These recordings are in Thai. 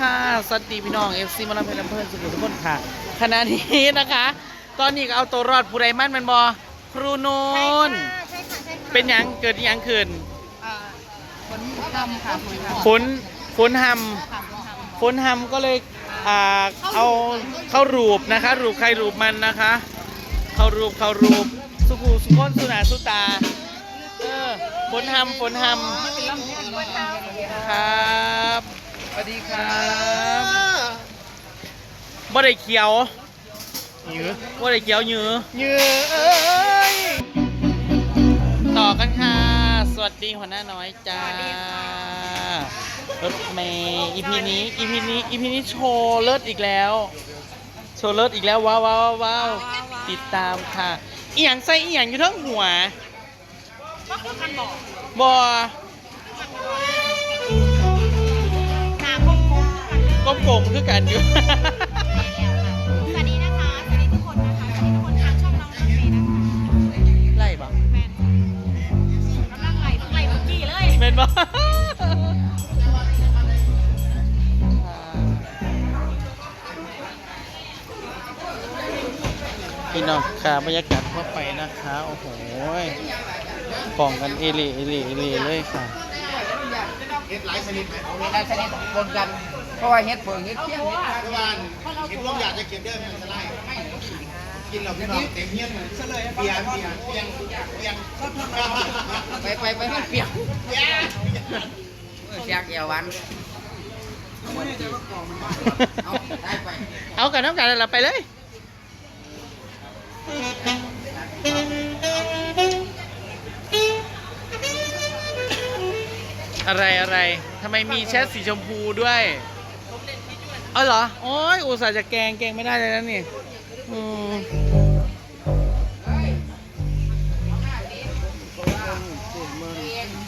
ค่ะ สวัสดีพี่น้อง FC มาลำเพลินเพื่อนสุขุมทุกคนค่ะขณะนี้นะคะ ตอนนี้ก็เอาตัวรอดผู้ใดมั่นแมันบอครูนูนใช่ค่ะใช่ค่ะเป็นหยังเกิดหยังขึ้นอ่าฝนทำค่ะฝนทำฝนฝนหำฝนหำก็เลยอ่าเอาเข้ารูปนะคะ รูปใครรูปมันนะคะ เข้ารูปเข้ารูปสุขุสุขนสุนาสุตาเออฝนหำฝนหำ ครับ สวัสดีครับบ่ได้เขียวหยือบ่ได้เขียวหยือเยือเอ้ยต่อกันค่ะ สวัสดีหัวหน้าน้อยจ้ารถเมย์อีพีนี้อีพีนี้อีพีนี้โชว์เลิศอีกแล้ว โชว์เลิศอีกแล้วว้าวว้าวว้าวติดตามค่ะอีหยังใส่อีหยังอยู่ทั้งหัวบอ กันเลยก้มโกงคือกันอยู่ สวัสดีนะคะ สวัสดีทุกคนนะคะ สวัสดีทุกคนทางช่องน้องน้ำเมย์นะคะไล่บ่แมนกำลังไหลไหลเมื่อกี้เลยเป็นบ่พี่น้องค่ะบรรยากาศทั่วไปนะคะ โอ้โหกล่องกันเอเล่เอเล่เอเล่เลยค่ะเฮ็ดหลายชนิดไหมเอาหลายชนิดปนกัน เพราะว่าเฮ็ดเผิงเฮ็ดเพี้ยนเฮ็ดทางบ้านเฮ็ดลงอยากจะเก็บเด้อมันจะไล่กินเราพี่น้องเต็มเงี้ยนเลยเปียกเปียกเปียกเปียกไปไปไปมันเปียกเปียกเปียกเอววันเอาได้ไปเอากันน้ำกันเราไปเลยอะไรอะไรทำไมมีแชทสีชมพูด้วย เออเหรอ โอ้ยอุตส่าห์จะแกงแกงไม่ได้เลยนะนี่อืม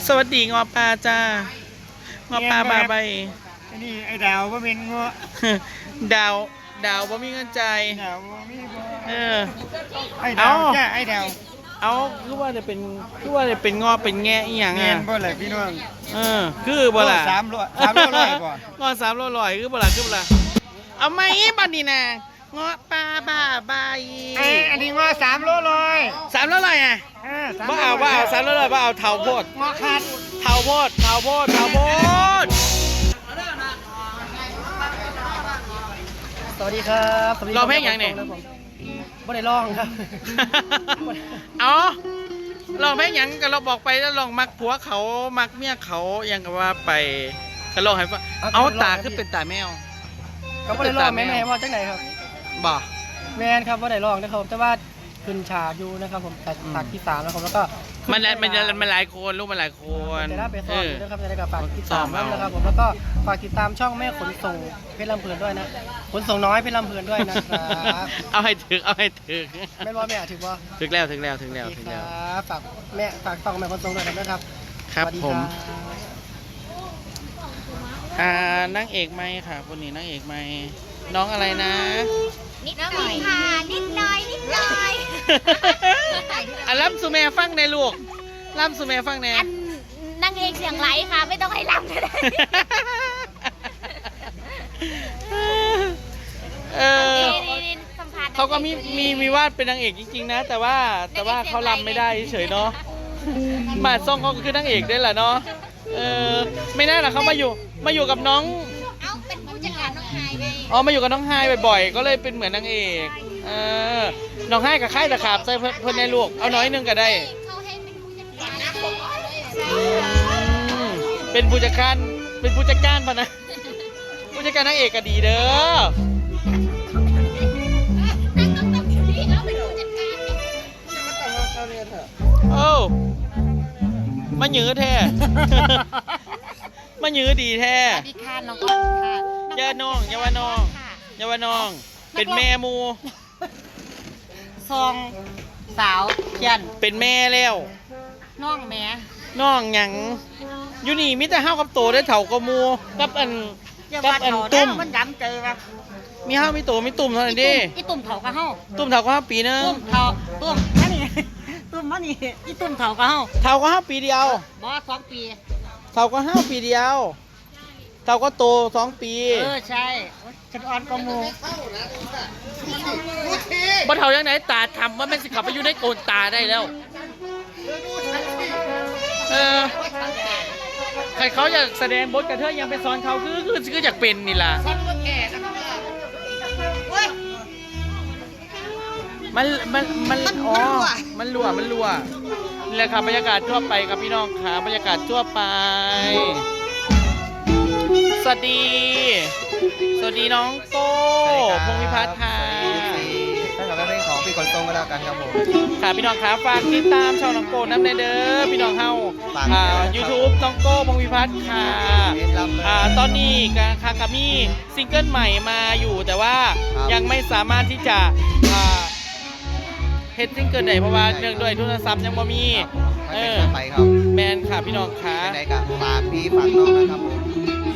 สวัสดีงอปลาจ้างอปลาบาใบอันนี้ไอ้ดาวว่าเป็นงัวดาวดาวบ่มีเงินใจายดาวบ่มีบ่เออไอ้ดาวเอ้าจ้าไอ้ดาว เอาคือว่าจะเป็นคือว่าจะเป็นงอเป็นแงะอีหยังเงี้ยอะบ่เลยพี่น้อง เออ คือบ่ล่ะโลสามโลสามโลร้อยบ่ งอสามโลร้อยคือบ่ล่ะคือบ่ล่ะเอาไหมบัดนี้นะงอปลาบ้าใบไอ้อันนี้งัวสามโลร้อยสามโลร้อยอะเออสมบ่เอาบ่เอาสามโลร้อยบ่เอาเท่าโพดงัวขาดเท่าโพดเท่าโพดเท่าโพดสวัสดีครับสวัสดีร้องเพลงหยังเนี่ย บ่ได้ร้องครับ เอาลองเพลงหยังก็เราบอกไปแล้วลองมักผัวเขามักเมียเขายังก็ว่าไปก็ลองให้ฟังเอาตาคือเป็นตาแมว ก็บ่ได้ร้องแม่แม่ว่าจังไหนครับบ่แมนครับว่าได้ร้องนะครับแต่ว่า ขึ้นฉากอยู่นะครับผมแต่อืมฉากที่สามแล้วผมแล้วก็มันหลายมันจะมันหลายคนลูกมันหลายคนจะได้ไปซ้อมอยู่นะครับจะได้กับฝากติดซ้อตามมเอานะครับผมแล้วก็ฝากติดตามช่องแม่ขนส่งเพชรลำเพลินด้วยนะขนส่งน้อยเพชรลำเพลินด้วยนะครับเอาให้ถึกเอาให้ถึกแม่ร้อยแม่ถือว่าถึกแล้วถึกแล้วถึกแล้วดีถึกคแล้วรับฝากแม่ฝากช่องแม่ขนส่งด้วยนะครับ ครับสวัสดีผมครับอ่านางเอกไหมค่ะคนนี้นางเอกไหมน้องอะไรนะนิดหน่อยค่ะนิดหน่อยนิดหน่อย อะล่ำสุแม่ฟังในลูกล่ำสุแม่ฟังในอันนางเอกเสียงไหลค่ะ ไม่ต้องให้รำก็ได้เออนี่ๆสัมภษณ์เขาก็มีมีมีวาดเป็นนางเอกจริงๆนะ แต่ว่าแต่ว่าเขาลำไม่ได้เฉยๆเนาะหมาซ่องเขาก็คือนางเอกด้วยแหละเนาะเออไม่น่าหรอกเขามาอยู่มาอยู่กับน้องเอ้าเป็นผู้จัดการน้องชายไง อ๋อมาอยู่กับน้องไฮายบ่อยๆก็เลยเป็นเหมือนนางเอกเออ น้องไฮายกับค่ายตะขาบใส่เพิ่นเพิ่นในลูก เอาน้อยหนึงก็ได้เขาให้เป็นผู้จัดการนะผมอืมเป็นผู้จัดการเป็นผู้จัดการปะนะ ผู้จัดการนางเอกก็ดีเด้อเอาเป็นผู้จัดการเนี่ยโอ้มาหยือแท้ มาหยือดีแท้ สวัสดีค่ะน้องอ้นค่ะอย่าน้องอย่าว่าน้องค่ะอย่าว่าน้อง เป็นแม่หมู ซองสาวเขียนเป็นแม่แล้วน้องแม่น้องหยังอยู่นี่มิแต่ห้าวกับโตได้เถ่ากับหมูกับอันอย่ากับว่าอันเถาตุ่ได้มมันดำเจอว่ามีห้าวมีโตมีตุ่มเท่านั้นเดิอีตุ่มเถากับเฮาตุ่มเถ่าก็ห้าปีนึงตุ่มเถาตุ่มอันนี้ ตุ่มอันนี้อีตุ่มเถากับเฮาเถ่าก็ห้าปีเดียวบ่สองปีเถ่าก็ห้าปีเดียว เต่าก็โตสองปีเออใช่ฉันอ่อนกว่าหมูบ่เท่ายังไหนตาทำว่าแม่นสิขับไปอยู่ในโกนตาได้แล้ว เออใครเขาอยากแสดงบทกระเทยยังไปสอนเขาคือคือคืออยากเป็นนี่ล่ะมันมันมันอ๋อมันรั่วมันรั่วนี่แหละครับบรรยากาศทั่วไปครับพี่น้องค่ะบรรยากาศทั่วไป สวัสดี สวัสดีน้องโก้พงษ์วิพัฒน์ค่ะตั้งแต่เพลงของพี่กนทรงก็แล้วกันครับผม ค่ะพี่น้องครับฝากติดตามช่องน้องโก้น้ำในเด้อพี่น้องเฮาฝากอ่าด้วยนะครับ YouTube น้องโก้พงษ์วิพัฒน์ค่ะเอ็ดลำเลย อ่าตอนนี้กาคากามีซิงเกิลใหม่มาอยู่แต่ว่าครับ ยังไม่สามารถที่จะอ่าเฮ็ดซิงเกิลไหนเพราะว่าเนื่องด้วยทุนทรัพย์ยังบ่มีไม่เอเป็นอไรไปครับแมนค่ะพี่น้องค่ะไหนๆก็ฝากพี่ฝากน้องนะครับผม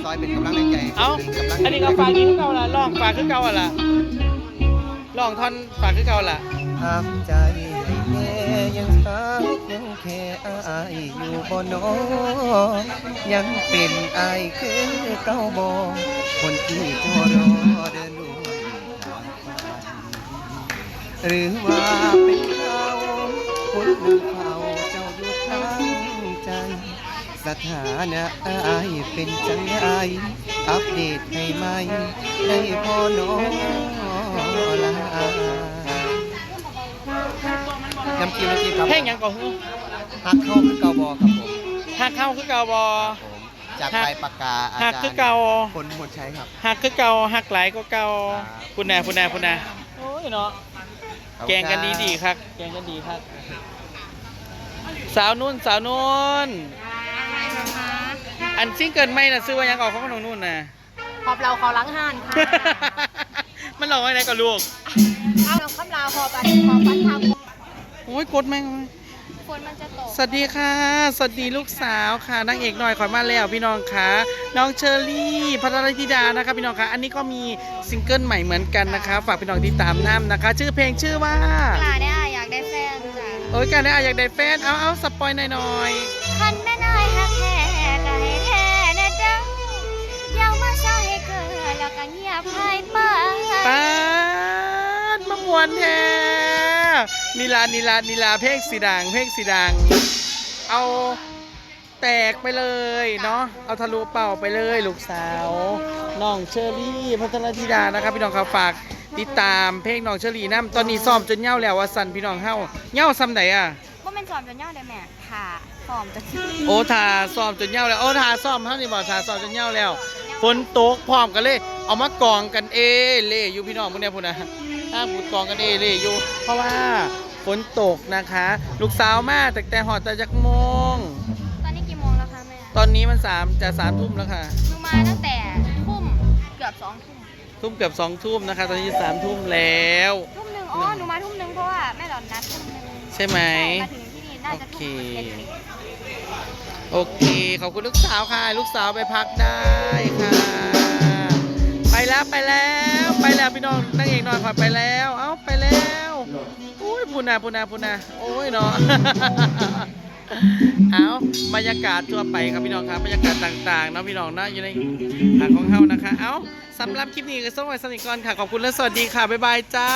ซอยเป็นกำลังแรงใจให้เอ้ากำลังอันนี้ก็ฝากยิงคือเก่าล่ะร้องฝากคือเก่าอะล่ะร้องท่อนฝากคือเก่าล่ะทำใจให้แม่ยังช้ายังแค่อายอยู่บ่นอยังเป็นอายคือเก้าบอคนที่จอรอเดินลุยทางฝันหรือว่าเป็นเขาคน ถานะอายเป็นจังไงอัปเดตให้ไหมได้พอน้องลาน้ำจิ้มน้ำจิ้มครับเพลงหยังก่อนฮึหักเข้าคือเกาบอครับผมหักเข้าคือเก่าบ่ผมจากหักไปปากกาอาหักจารคือย์เก่าคนหมดใช้ครับหักคือเก่าหักหลายก็เก่าครับคุณแน่คุณแน่คุณแน่โอ้ยเนาะขอบแกคุณงกันดีดีๆครับ แกงกันดีครับ สาวนุ่นสาวนุ่นอะไรนะคะ อันซิงเกิลไม่น่ะซื้อว่าหยังออกของน้องนุ่นน่ะขอบเราขอล้างห่านค่ะมันหลอกไว้ไหนกับลูกเอาเราคำลาขอปันขอปันทโอ้ยกดแม่งำฝนมันจะตกสวัสดีค่ะ สวัสดีลูกสาวค่ะนางเอกหน่อยขอยมาแล้วพี่น้องค่ะน้องเชอรี่พัทรธิดานะคะพี่น้องค่ะอันนี้ก็มีซิงเกิลใหม่เหมือนกันนะคะ ฝากพี่น้องติดตามน้ำนะคะ ชื่อเพลงชื่อว่ากลาเนี่ยอยากได้แฟนจ้ะโอ้ยการได้อะอยากได้แฟนเอาเอาสปอยหน่อยหน่อยคัน วนแท้นีลานีลานีลาเพลงสีดังเพลงสีดัง เอาแตกไปเลยเนาะเอาทะลุเป่าไปเลยลูกสาวน้องเชอรี่พัทรธิดานะครับ พี่น้องครับฝากติดตามเพลงน้องเชอรี่น้ำตอนนี้ซ้อมจนเหย้าแล้วว่าสันพี่น้องเฮาเหย้าซ้ำไหนอะว่าเป็นสอมจนย่อได้แม่ค่ะสอมจะขึ้นโอ้ทาซ้อมจนเหย้าแล้วโอ้ทาซ้อมเท่านี้บอกทาซ้อมจนเหย้าแล้ว ฝนตกพร้อมกันเลย เอามากองกันเอเล่อยู่พี่น้องพวกเนี้ยพูดนะถ้าพูดกองกันเอเล่อยู่ เพราะว่าฝนตกนะคะ ลูกสาวมาแต่แต่หอดแต่จักโมง ตอนนี้กี่โมงแล้วคะแม่ตอนนี้มันสามจะสามทุ่มแล้วค่ะ หนูมาตั้งแต่ทุ่มเกือบสองทุ่มทุ่มเกือบสองทุ่มนะคะ ตอนนี้สามทุ่มแล้ว ทุ่มหนึ่งอ๋อหนูมาทุ่มหนึ่งเพราะว่าแม่หลอนนัดทุ่มหนึ่งใช่ไหมมาถึงที่นี่น่าจะทุ่มโอเคเจ็ดสิบโอเค ขอบคุณลูกสาวค่ะ ลูกสาวไปพักได้ค่ะ ไปแล้วไปแล้วไปแล้วพี่น้องนั่งเอกนอนขอไปแล้ว เอ้าไปแล้วอุ้ยพูนาพูนาพูนาโอ้ยเนาะเอาบรรยากาศทั่วไปครับพี่น้องครับบรรยากาศต่างๆเนาะพี่น้องเนาะอยู่ในหางของเฮานะคะ เอ้าสำหรับคลิปนี้ก็สวัสนิทก่อนค่ะ ขอบคุณและสวัสดีค่ะ บ๊ายบายจ้า